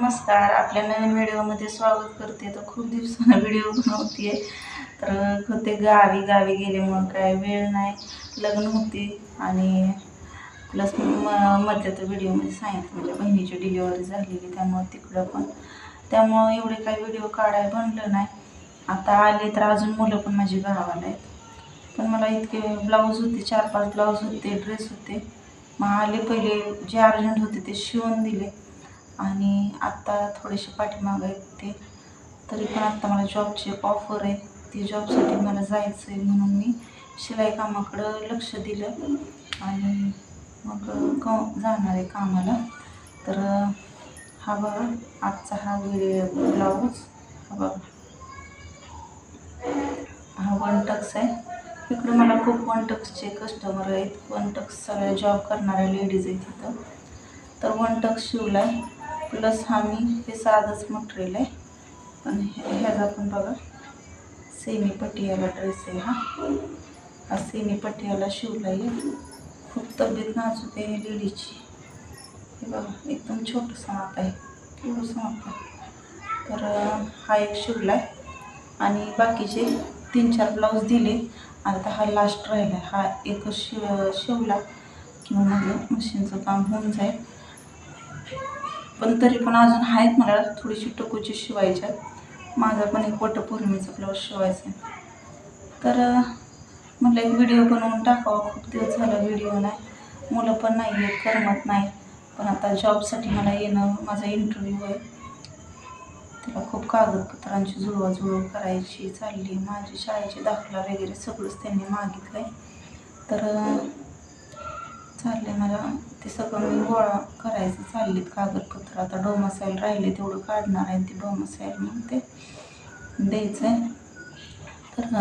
नमस्कार. आपल्या नवीन व्हिडिओमध्ये स्वागत करते. तर खूप दिवसानं व्हिडिओ बनवते तर होते गावी गावी गेले मग काय वेळ नाही. लग्न होती आणि प्लस मध्यात व्हिडिओमध्ये सांगितलं. माझ्या बहिणीची डिलिव्हरी झालेली त्यामुळं तिकडं पण. त्यामुळं एवढे काही व्हिडिओ काढाय बनलं नाही. आता आले तर अजून मुलं पण माझी गावाला आहेत. पण मला इतके ब्लाऊज होते चार पाच ब्लाऊज होते ड्रेस होते. मग आले पहिले जे अर्जंट होते ते शिवून दिले. आणि आत्ता थोडेसे पाठीमागं आहेत ते. तरी पण आत्ता मला जॉबची एक ऑफर आहे. ती जॉबसाठी मला जायचं आहे म्हणून मी शिलाई कामाकडं लक्ष दिलं. आणि मग क जाणार आहे कामाला. तर हा बघा आजचा हा व्हिडिओ ब्लाऊज हा बघा. हा वन टक्स आहे. इकडं मला खूप वन टक्सचे कस्टमर आहेत. वन टक्स सगळ्या जॉब करणाऱ्या लेडीज आहेत तिथं तर वन टक्स शिवला आहे प्लस हा मी हे साधंच मटेरियल आहे. पण ह्याचा पण बघा सेमी पटियाला ड्रेस आहे हा. हा सेमी पटियाला शिवला आहे. खूप तब्येत नाजूक आहे लेडीची हे बघा एकदम छोटंसं माप आहे. केवढंसं माप आहे. तर हा एक शिवला आहे आणि बाकीचे तीन चार ब्लाऊज दिले आता हा लास्ट राहिला हा एकच शिव शिवला. किंवा माझं मशीनचं काम होऊन जाईल. पण तरी पण अजून आहेत मला थोडीशी टोकूची शिवायच्या. माझा पण एक वटपौर्णिमेचा ब्लाऊज शिवायचा आहे तर म्हटलं एक व्हिडिओ बनवून टाकावा. खूप दिवस झाला व्हिडिओ नाही. मुलं पण नाही आहेत करमत नाही. पण आता जॉबसाठी मला येणं माझा इंटरव्ह्यू आहे. त्याला खूप कागदपत्रांची जुळवाजुळव करायची चालली. माझी शाळेची दाखला वगैरे सगळंच त्यांनी मागितलं आहे तर चालले मला. ते सगळं मी गोळा करायचं. चाललीत कागदपत्र. आता डोमासाईल राहिले तेवढं काढणार आहे ते डोमासाईल म्हणून ते द्यायचं आहे तर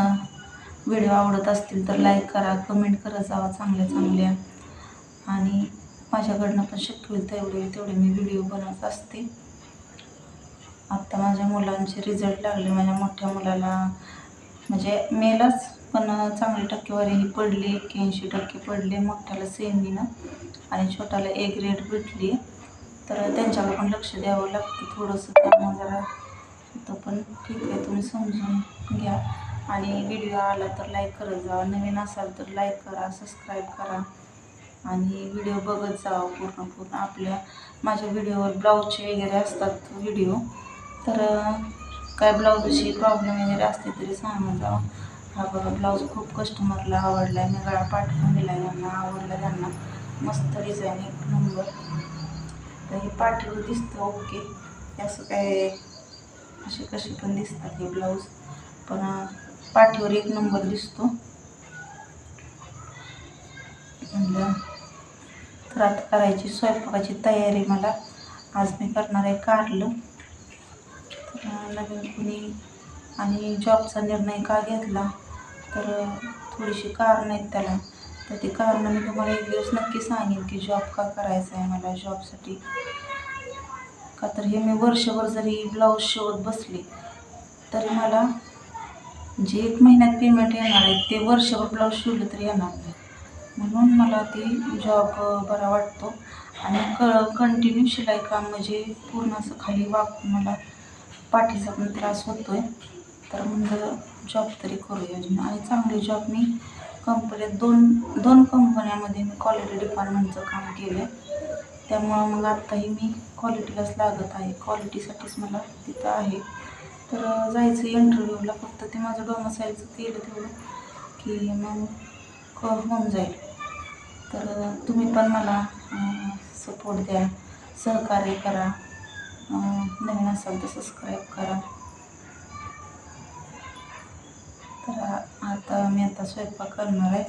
व्हिडिओ आवडत असतील तर लाईक करा कमेंट करत जावा चांगल्या चांगल्या. आणि माझ्याकडनं पण शक्य होईल तेवढे तेवढे मी व्हिडिओ बनवत असते. आत्ता माझ्या मुलांचे रिझल्ट लागले. माझ्या मोठ्या मुलाला म्हणजे मेलाच पण चांगली टक्केवारी ही पडली एक्क्याऐंशी टक्के पडले मोठ्याला सेमीनं आणि छोट्याला ए ग्रेड भेटली. तर त्यांच्याकडे पण लक्ष द्यावं लागतं थोडंसं त्यामुळे जरा तर पण ठीक आहे तुम्ही समजून घ्या. आणि व्हिडिओ आला तर लाईक करत जा नवीन असाल तर लाईक करा सबस्क्राईब करा. आणि व्हिडिओ बघत जावं पूर्ण पूर्ण. आपल्या माझ्या व्हिडिओवर ब्लाऊजचे वगैरे असतात व्हिडिओ. तर काय ब्लाऊजशी प्रॉब्लेम वगैरे असते तरी सांग जावं. हा बघा ब्लाऊज खूप कस्टमरला आवडला आहे मी गळा पाठवून दिला आहे आवडला त्यांना. मस्त डिझाईन एक नंबर तर हे पाठीवर दिसतं ओके असं काय असे कसे पण दिसतात हे ब्लाऊज. पण पाठीवर एक नंबर दिसतो. तर आता करायची स्वयंपाकाची तयारी मला. आज मी करणार आहे कारलं. नवीन कुणी आणि जॉबचा निर्णय का घेतला? तर थोडीशी कारणं आहेत त्याला. तर ती कारणं मी तुम्हाला एक दिवस नक्की सांगेन की जॉब का करायचा आहे मला जॉबसाठी का तर हे मी वर्षभर जरी ब्लाऊज शिवत बसले तरी मला जे एक महिन्यात पेमेंट येणार आहे ते वर्षभर ब्लाऊज शिवलं तरी येणार नाही. म्हणून मला ते जॉब बरा वाटतो. आणि क कंटिन्यू शिलाई काम म्हणजे पूर्ण असं खाली वाकून मला पाठीचा पण त्रास होतो आहे तर म्हणलं जॉब तरी करू योजना आणि चांगले जॉब मी कंपनीत दोन दोन कंपन्यामध्ये मी क्वालिटी डिपार्टमेंटचं काम केलं आहे त्यामुळं मग आत्ताही मी क्वालिटीलाच लागत आहे. क्वालिटीसाठीच मला तिथं आहे. तर जायचं इंटरव्ह्यूला फक्त ते माझं डोमासाईलचं केलं तेवढं की मग क होऊन जाईल. तर तुम्ही पण मला सपोर्ट द्या. सहकार्य करा. नवीन असाल तर सबस्क्राईब करा. तर आता मी आता स्वयंपाक करणार आहे.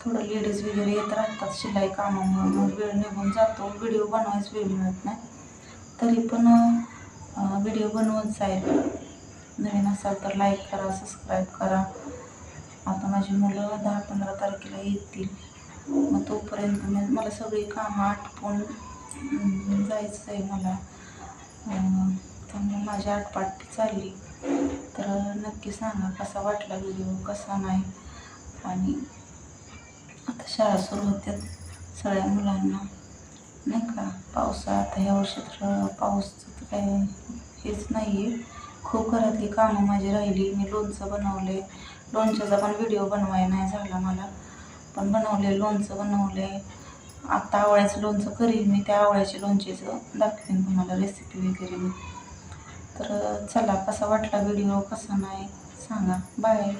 थोडं लेडीज वगैरे येत राहतात शिलाई कामामुळं मग वेळ निघून जातो. व्हिडिओ बनवायच वेळ मिळत नाही. तरी पण व्हिडिओ बनवत जाईल. नवीन असाल तर लाईक करा सबस्क्राईब करा. आता माझी मुलं दहा पंधरा तारखेला येतील. मग तोपर्यंत मला सगळी कामं आटपून जायचं आहे मला. त्यामुळे माझी आटपाट चालली. तर नक्की सांगा कसा वाटला व्हिडिओ कसा नाही? आणि आता शाळा सुरू होत्या सगळ्या मुलांना. नाही का? पावसाळा आता ह्या वर्षी तर पाऊसचं तर काय हेच नाही आहे खूप घरातली कामं माझी राहिली. मी लोणचं बनवले लोणच्याचा पण व्हिडिओ बनवाय नाही झाला मला. पण बनवले लोणचं बनवले आत्ता आवळ्याचं लोणचं करीन मी त्या आवळ्याच्या लोणचेचं दाखवेन तुम्हाला रेसिपी वगैरे मी. तर चला कसा वाटला व्हिडिओ कसा नाही सांगा. बाय